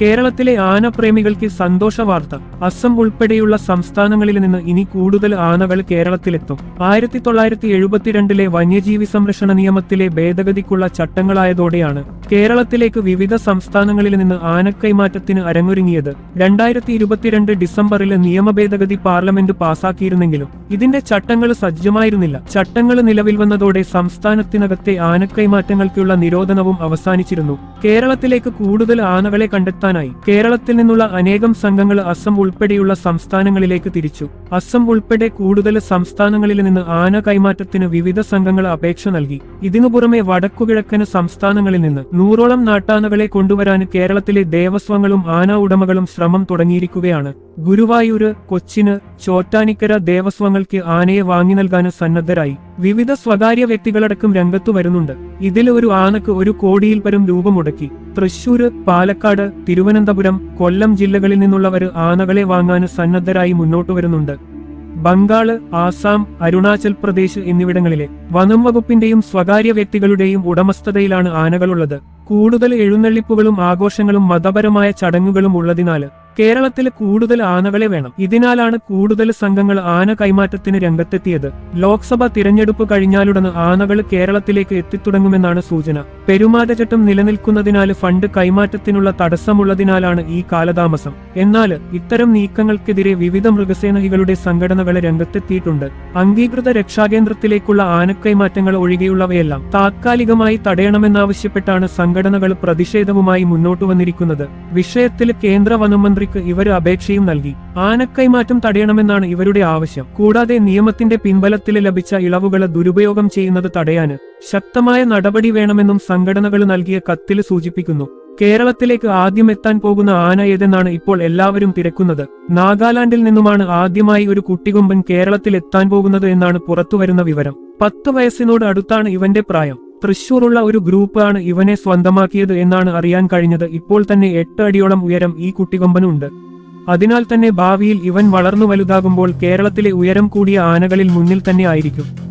കേരളത്തിലെ ആനപ്രേമികൾക്ക് സന്തോഷ വാർത്ത. അസം ഉൾപ്പെടെയുള്ള സംസ്ഥാനങ്ങളിൽ നിന്ന് ഇനി കൂടുതൽ ആനകൾ കേരളത്തിലെത്തും. ആയിരത്തി തൊള്ളായിരത്തി എഴുപത്തിരണ്ടിലെ വന്യജീവി സംരക്ഷണ നിയമത്തിലെ ഭേദഗതിക്കുള്ള ചട്ടങ്ങളായതോടെയാണ് കേരളത്തിലേക്ക് വിവിധ സംസ്ഥാനങ്ങളിൽ നിന്ന് ആനക്കൈമാറ്റത്തിന് അരങ്ങൊരുങ്ങിയത്. രണ്ടായിരത്തി ഇരുപത്തിരണ്ട് ഡിസംബറിൽ നിയമ ഭേദഗതി പാർലമെന്റ് പാസാക്കിയിരുന്നെങ്കിലും ഇതിന്റെ ചട്ടങ്ങൾ സജ്ജമായിരുന്നില്ല. ചട്ടങ്ങൾ നിലവിൽ വന്നതോടെ സംസ്ഥാനത്തിനകത്തെ ആനക്കൈമാറ്റങ്ങൾക്കുള്ള നിരോധനവും അവസാനിച്ചിരുന്നു. കേരളത്തിലേക്ക് കൂടുതൽ ആനകളെ കണ്ടെത്താനായി കേരളത്തിൽ നിന്നുള്ള അനേകം സംഘങ്ങൾ അസം ഉൾപ്പെടെയുള്ള സംസ്ഥാനങ്ങളിലേക്ക് തിരിച്ചു. അസം ഉൾപ്പെടെ കൂടുതൽ സംസ്ഥാനങ്ങളിൽ നിന്ന് ആന കൈമാറ്റത്തിന് വിവിധ സംഘങ്ങൾ അപേക്ഷ നൽകി. ഇതിനു പുറമെ വടക്കുകിഴക്കന് സംസ്ഥാനങ്ങളിൽ നിന്ന് നൂറോളം നാട്ടാനകളെ കൊണ്ടുവരാൻ കേരളത്തിലെ ദേവസ്വങ്ങളും ആന ഉടമകളും ശ്രമം തുടങ്ങിയിരിക്കുകയാണ്. ഗുരുവായൂര് കൊച്ചിന് ചോറ്റാനിക്കര ദേവസ്വങ്ങൾക്ക് ആനയെ വാങ്ങി നൽകാൻ സന്നദ്ധരായി. വിവിധ സ്വകാര്യ വ്യക്തികളടക്കം രംഗത്തു വരുന്നുണ്ട്. ഇതിൽ ഒരു ആനക്ക് ഒരു കോടിയിൽ പരം രൂപ മുടക്കി. തൃശൂര് പാലക്കാട് തിരുവനന്തപുരം കൊല്ലം ജില്ലകളിൽ നിന്നുള്ളവർ ആനകളെ വാങ്ങാൻ സന്നദ്ധരായി മുന്നോട്ടു വരുന്നുണ്ട്. ബംഗാൾ ആസാം അരുണാചൽ പ്രദേശ് എന്നിവിടങ്ങളിലെ വനം വകുപ്പിന്റെയും സ്വകാര്യ വ്യക്തികളുടെയും ഉടമസ്ഥതയിലാണ് ആനകളുള്ളത്. കൂടുതൽ എഴുന്നള്ളിപ്പുകളും ആഘോഷങ്ങളും മതപരമായ ചടങ്ങുകളും ഉള്ളതിനാൽ കേരളത്തിൽ കൂടുതൽ ആനകളെ വേണം. ഇതിനാലാണ് കൂടുതൽ സംഘങ്ങൾ ആന കൈമാറ്റത്തിന് രംഗത്തെത്തിയത്. ലോക്സഭ തിരഞ്ഞെടുപ്പ് കഴിഞ്ഞാലുടൻ ആനകൾ കേരളത്തിലേക്ക് എത്തിത്തുടങ്ങുമെന്നാണ് സൂചന. പെരുമാറ്റച്ചട്ടം നിലനിൽക്കുന്നതിനാൽ ഫണ്ട് കൈമാറ്റത്തിനുള്ള തടസ്സമുള്ളതിനാലാണ് ഈ കാലതാമസം. എന്നാൽ ഇത്തരം നീക്കങ്ങൾക്കെതിരെ വിവിധ മൃഗസേനകളുടെ സംഘടനകൾ രംഗത്തെത്തിയിട്ടുണ്ട്. അംഗീകൃത രക്ഷാകേന്ദ്രത്തിലേക്കുള്ള ആനക്കൈമാറ്റങ്ങൾ ഒഴികെയുള്ളവയെല്ലാം താത്കാലികമായി തടയണമെന്നാവശ്യപ്പെട്ടാണ് സംഘടനകൾ പ്രതിഷേധവുമായി മുന്നോട്ടു വന്നിരിക്കുന്നത് വിഷയത്തിൽ കേന്ദ്ര വനമന്ത്രിക്ക് ഇവർ അപേക്ഷയും നൽകി. ആനക്കൈമാറ്റം തടയണമെന്നാണ് ഇവരുടെ ആവശ്യം. കൂടാതെ നിയമത്തിന്റെ പിൻബലത്തിൽ ലഭിച്ച ഇളവുകളെ ദുരുപയോഗം ചെയ്യുന്നത് തടയാന് ശക്തമായ നടപടി വേണമെന്നും സംഘടനകൾ നൽകിയ കത്തിൽ സൂചിപ്പിക്കുന്നു. കേരളത്തിലേക്ക് ആദ്യം എത്താൻ പോകുന്ന ആന ഏതെന്നാണ് ഇപ്പോൾ എല്ലാവരും തിരക്കുന്നത്. നാഗാലാൻഡിൽ നിന്നുമാണ് ആദ്യമായി ഒരു കുട്ടികൊമ്പൻ കേരളത്തിൽ എത്താൻ പോകുന്നത് എന്നാണ് പുറത്തുവരുന്ന വിവരം. പത്ത് വയസ്സിനോട് അടുത്താണ് ഇവന്റെ പ്രായം. തൃശൂറുള്ള ഒരു ഗ്രൂപ്പാണ് ഇവനെ സ്വന്തമാക്കിയത് എന്നാണ് അറിയാൻ കഴിഞ്ഞത്. ഇപ്പോൾ തന്നെ എട്ട് അടിയോളം ഉയരം ഈ കുട്ടികൊമ്പനുണ്ട്. അതിനാൽ തന്നെ ഭാവിയിൽ ഇവൻ വളർന്നു വലുതാകുമ്പോൾ കേരളത്തിലെ ഉയരം കൂടിയ ആനകളിൽ മുന്നിൽ തന്നെ ആയിരിക്കും.